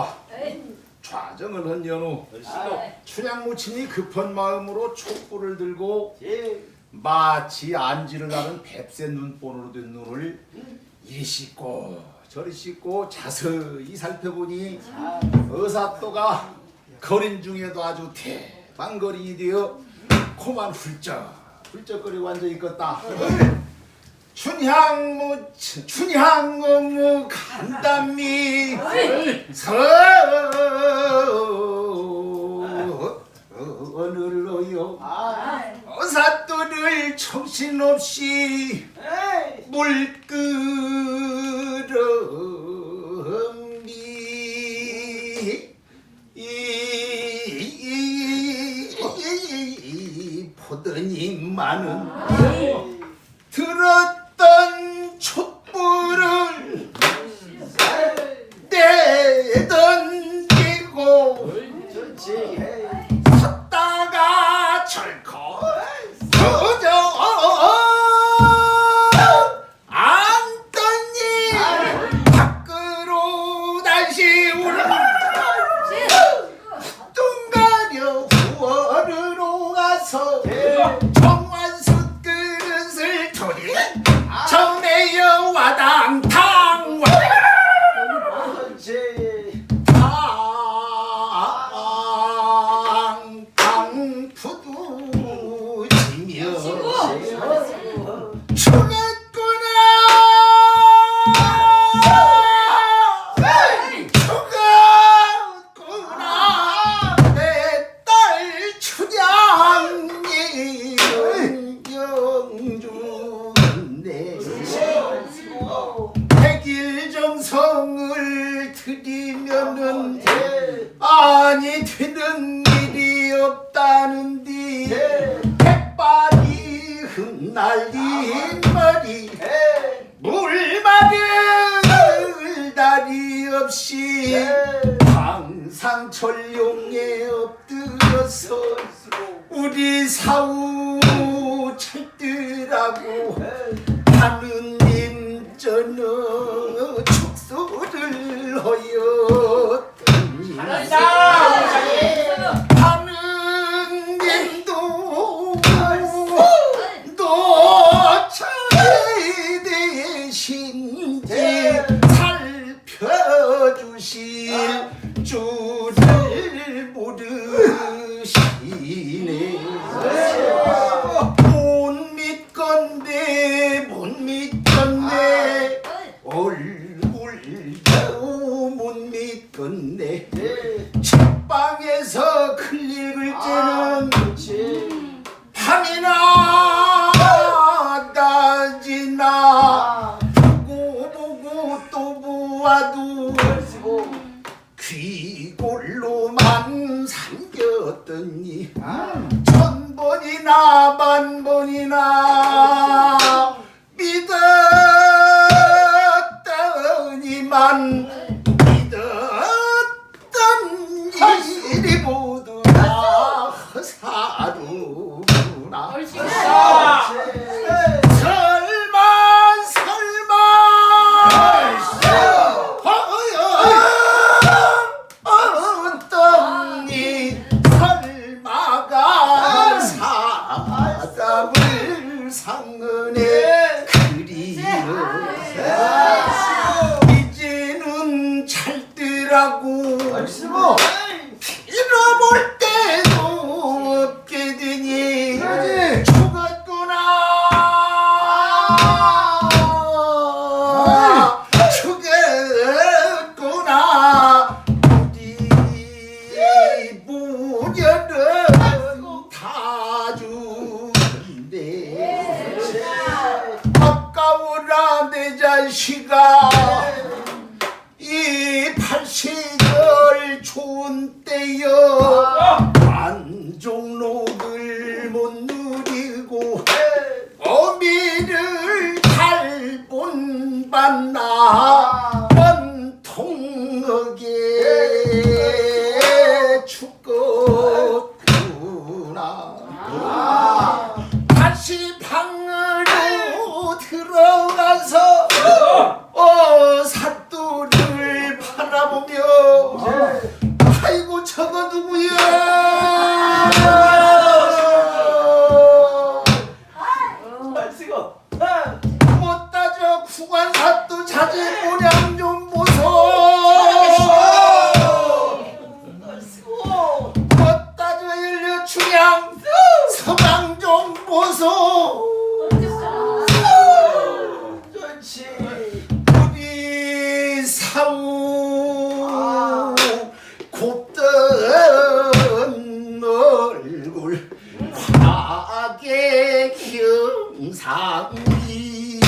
아, 좌정을 한 연우. 아, 예. 춘향무친이 급한 마음으로 촛불을 들고 예. 마치 안지를 나는 뱁새 눈본으로 된 눈을 음. 이리 씻고 저리 씻고 자세히 살펴보니 아. 의사또가 거린 중에도 아주 대방거리이 되어 코만 훌쩍 훌쩍거리고 앉아있겠다. 음. 춘향무 춘향무 간담미 서늘로요 어사또를 정신없이 물끄러미 보더니만은 들었 날린 머리 물맞은 다리 없이 네. 항상 철용에 엎드려서 우리 사우 찾더라고 네. rôle 般呐、 사우 곱던 얼굴 과게 형상이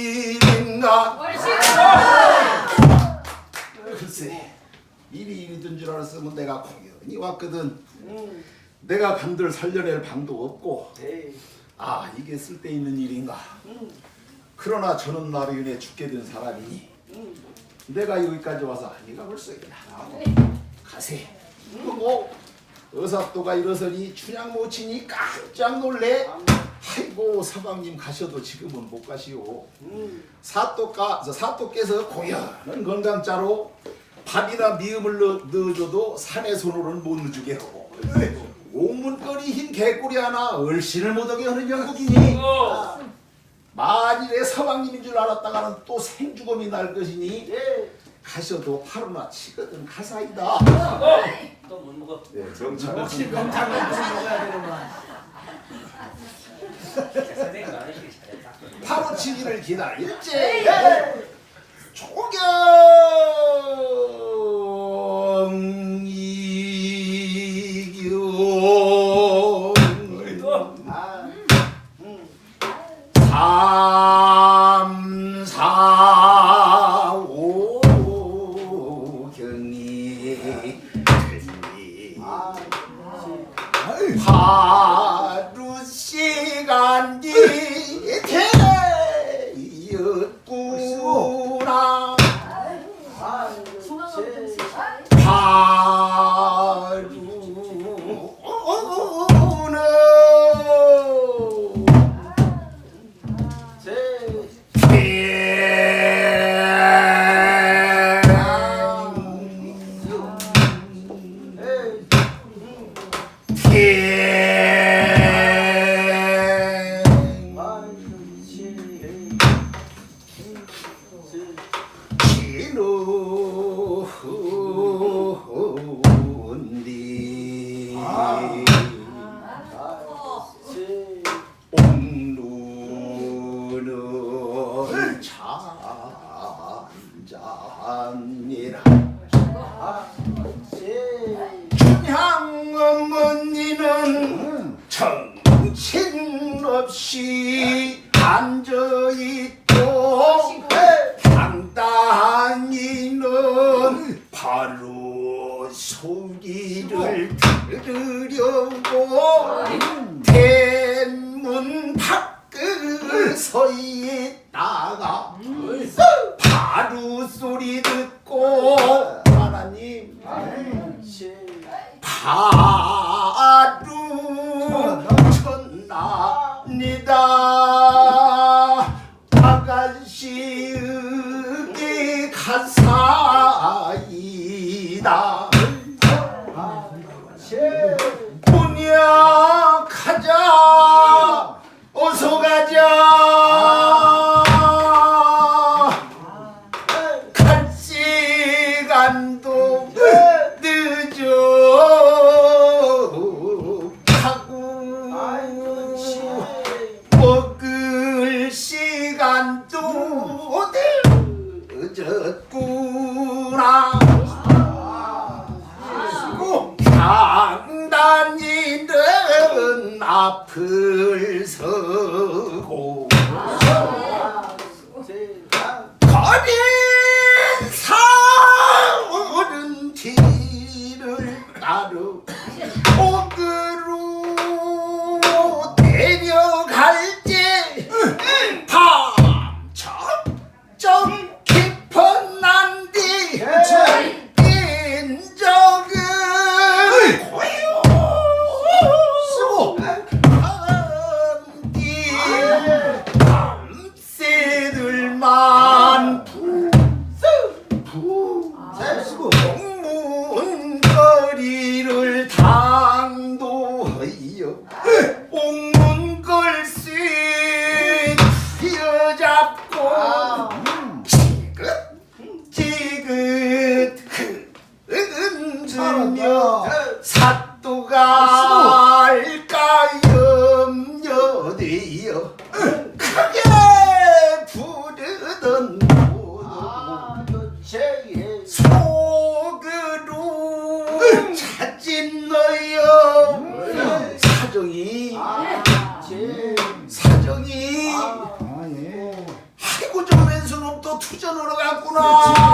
웬일인가? 글쎄 일이 일이든 줄 알았으면 내가 공연이 왔거든. 내가 감들 살려낼 방도 없고. 아 이게 쓸데있는 일인가? 음. 음. 그러나 저는 나로 인해 죽게 된 사람이니 음. 내가 여기까지 와서 네가 벌써 이나 가세. 뭐 의사또가 일어서니 춘향 모치니 깜짝 놀래. 아이고 서방님 가셔도 지금은 못 가시오. 음. 사또가 저 사또께서 고연한 건강자로 밥이나 미음을 넣, 넣어줘도 산의 손으로는 못 넣어주게 하고 옥문거리 흰 개꼬리 하나 얼씬을 못하게 하는 영국이니 만일에 서방님인 줄 알았다가는 또 생죽음이 날 것이니 예. 가셔도 하루나 치거든 가사이다. 또 못 먹어. 네, 정찰. 역시 명탕을 먹어야 되는구만. 선생님 잘했다. 바로 치기를 기다릴지 예. 시간 제. 춘향 어머니는 정신 없이 앉아있고 당당히는 바로 소리를 들으려고 대문 밖을 서 있다가 바로 소리 듣고. 하나님. 제. 바 아